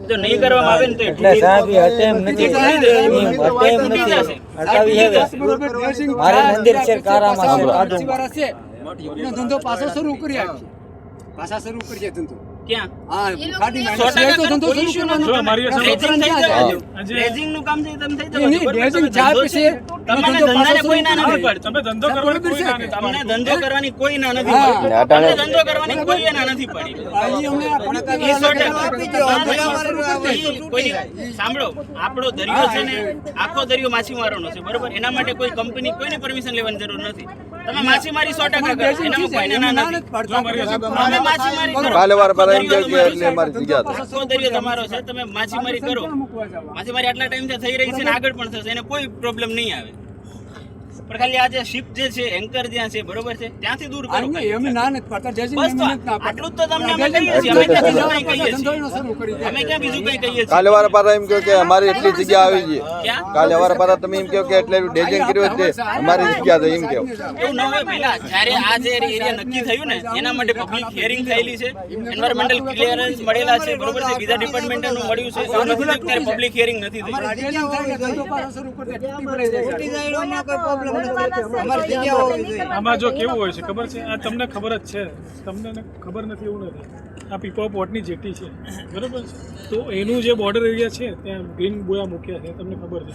જો નહીં કરવામાં આવે ને તો એટલે સાહેબ નથી. નથી. હેવે. મારે મંદિર છે કારામાં છે. ધંધો પાછો શરૂ કરી પાછા શરૂ કરીએ ધંધો. ક્યાં? હા ખાડી સો તો ધંધો શરૂ કરવાનો. નું કામ છે, તમે થઈ જવા નહીં, તમને ધંધાને કોઈ ના નથી. તમે ધંધો કરવાની કોઈ ના નથી. તમને ધંધો કરવાની કોઈ ના નથી પડી. તમને ધંધો કરવાની ના નથી આપણે કોઈ- સાંભળો. આપણો દરિયો છે ને આખો દરિયો માછીમારોનો છે બરોબર? એના માટે કોઈ કંપની કોઈને પરમિશન લેવાની જરૂર નથી. તમે માછીમારી સો ટકા કરો. એનામાં કોઈને ના નથી. તમે માછીમારી કરો. કાલે વાર પર એમ કે તમારો એટલે મારી જગ્યા હતી. દરિયો તમારો છે તમે માછીમારી કરો. માછીમારી આટલા ટાઈમથી થઈ રહી છે ને આગળ પણ થશે. એને કોઈ પ્રોબ્લેમ નહીં આવે. પણ ખાલી આ શિપ જે છે એન્કર જ્યાં છે બરોબર છે ત્યાંથી દૂર કરો. ખાલી. ના નથી પાડતા જય બસ તો આટલું તો તમને અમે કહીએ છીએ અમે ક્યાં બીજું કંઈ કહીએ છીએ? ધંધો શરૂ કરી દે અમે ક્યાં બીજું કંઈ કહીએ છીએ? કાલે વાર પર એમ કે અમારી એટલી જગ્યા આવી છે. કાલે વાર પર તમે એમ કહો કે એટલે ડેજિંગ કર્યું છે અમારી જગ્યા છે એમ કહો. એવું ન હોય પહેલા જ્યારે આ જે એરિયા નક્કી થયું ને એના માટે પબ્લિક હિયરિંગ થયેલી છે. એન્વાયરમેન્ટલ ક્લિયરન્સ મળેલા છે બરોબર છે બીજા ડિપાર્ટમેન્ટનું મળ્યું છે. એવું નથી કે પબ્લિક હિયરિંગ નથી થઈ. આમાં જો કેવું હોય છે ખબર છે? આ તમને ખબર જ છે. તમને ખબર નથી એવું નથી. આ પીપો પોર્ટની જેટી છે. બરાબર છે? તો એનું જે બોર્ડર એરિયા છે ત્યાં ગ્રીન બોયા મૂક્યા છે તમને ખબર છે.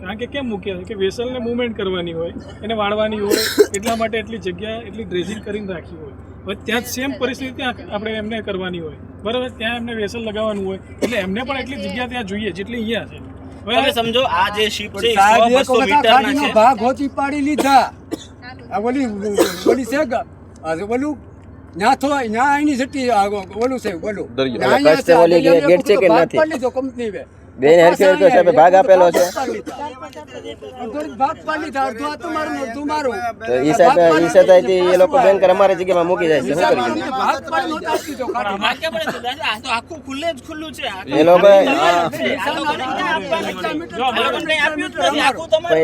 કારણ કે કેમ મૂક્યા છે? કે વેસલને મૂવમેન્ટ કરવાની હોય એને વાળવાની હોય એટલા માટે એટલી જગ્યા એટલી ડ્રેસિંગ કરીને રાખી હોય. હવે ત્યાં સેમ પરિસ્થિતિ ત્યાં આપણે એમને કરવાની હોય. બરાબર? ત્યાં એમને વેસલ લગાવવાનું હોય. એટલે એમને પણ એટલી જગ્યા ત્યાં જોઈએ જેટલી અહીંયા છે. તમે હવે સમજો આ જે શિપ છે 100 200 વખત આ મીટરના છે ભાગ હોચી પાડી લીધા આ ઓલી ઓલી છે ઓલું ના થો ન્યા એની જટી આ ઓલું છે ઓલું દરિયો. ગેટ છે કે નથી? લીધો કંપની વે. બેન હરખી હરખી સાહેબે ભાગ આપેલો છે. તો ઈ સાહેબ ઈ સાહેબ એ લોકો બેંકર અમારી જગ્યામાં મૂકી જાય છે. શું આપી આ એ લોકો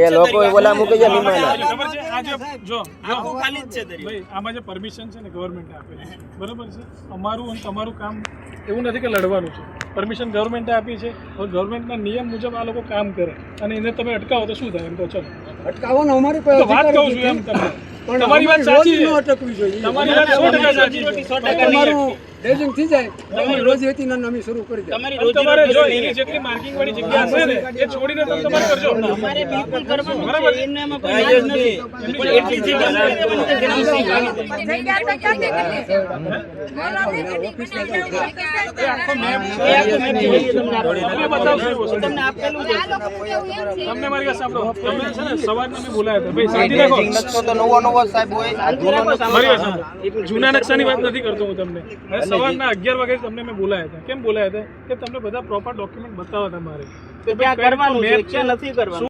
એ લોકો ઓલા મૂકી જાય લીમાના ખબર છે? આ જે જો જો. આખું ખાલી જ છે દરિયો. ભાઈ આમાં જે પરમિશન છે ને ગવર્મેન્ટે આપેલી છે. બરાબર છે? અમારું અને તમારું કામ એવું નથી કે લડવાનું છે. પરમિશન ગવર્મેન્ટે આપી છે. હવે ગવર્મેન્ટના નિયમ મુજબ આ લોકો કામ કરે. અને એને તમે અટકાવો તો શું થાય? એમ તો ચલો. અટકાવવાનો અમારી પાસે વાત કહું છું એમ તમે પણ તમારી વાત સાચી છે. ન અટકવી જોઈએ. તમારી વાત 100% સાચી છે. ડ્રેજિંગ થઈ જાય તમારી રોજી હતી ને અમે શરૂ કરી દે તમારી રોજી તમારે જો એની જેટલી માર્કિંગ વાળી જગ્યા છે ને એ છોડીને તમે તમારે કરજો. અમારે બિલકુલ કરવાનું છે. એને એમાં કોઈ ના નથી. પણ એટલી જગ્યા. એ આખો map જોઈએ તમને આપણે. બતાવશું તમને આપેલું જ તમને મારી સાંભળો. તમે છે ને સવારના મેં બોલાયા હતા. ભાઈ શાંતિ રાખો. મારી વાત સાંભળો. જૂના નકશાની વાત નથી કરતો હું તમને. સવારના અગિયાર વાગે તમને મેં બોલાયા હતા. કેમ બોલાયા હતા? કે તમને બધા પ્રોપર ડોક્યુમેન્ટ બતાવવા હતા મારે તો ત્યાં કરવાનું છે નથી કરવાનું?